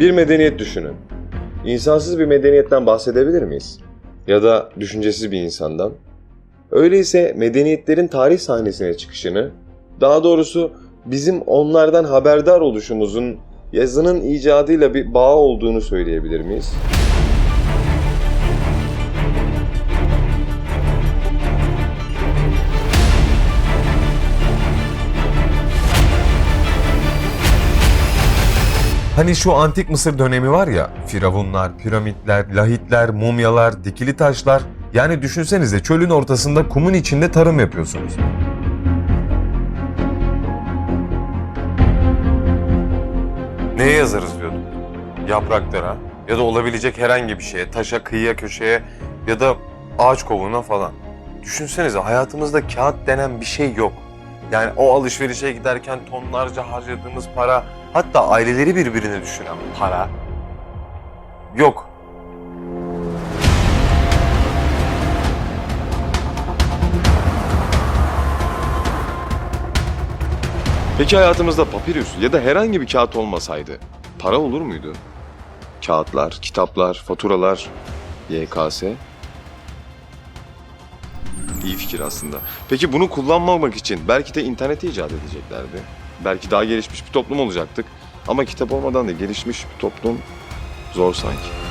Bir medeniyet düşünün. İnsansız bir medeniyetten bahsedebilir miyiz? Ya da düşüncesiz bir insandan? Öyleyse medeniyetlerin tarih sahnesine çıkışını, daha doğrusu bizim onlardan haberdar oluşumuzun yazının icadıyla bir bağ olduğunu söyleyebilir miyiz? Hani şu antik Mısır dönemi var ya, firavunlar, piramitler, lahitler, mumyalar, dikili taşlar. Yani düşünsenize çölün ortasında kumun içinde tarım yapıyorsunuz. Neye yazarız diyorduk? Yapraklara ya da olabilecek herhangi bir şeye, taşa, kıyıya, köşeye ya da ağaç kovuğuna falan. Düşünsenize hayatımızda kağıt denen bir şey yok. Yani o alışverişe giderken tonlarca harcadığımız para, hatta aileleri birbirine düşüren para yok. Peki hayatımızda papirüs ya da herhangi bir kağıt olmasaydı para olur muydu? Kağıtlar, kitaplar, faturalar, YKS. İyi fikir aslında. Peki bunu kullanmamak için belki de interneti icat edeceklerdi. Belki daha gelişmiş bir toplum olacaktık. Ama kitap olmadan da gelişmiş bir toplum zor sanki.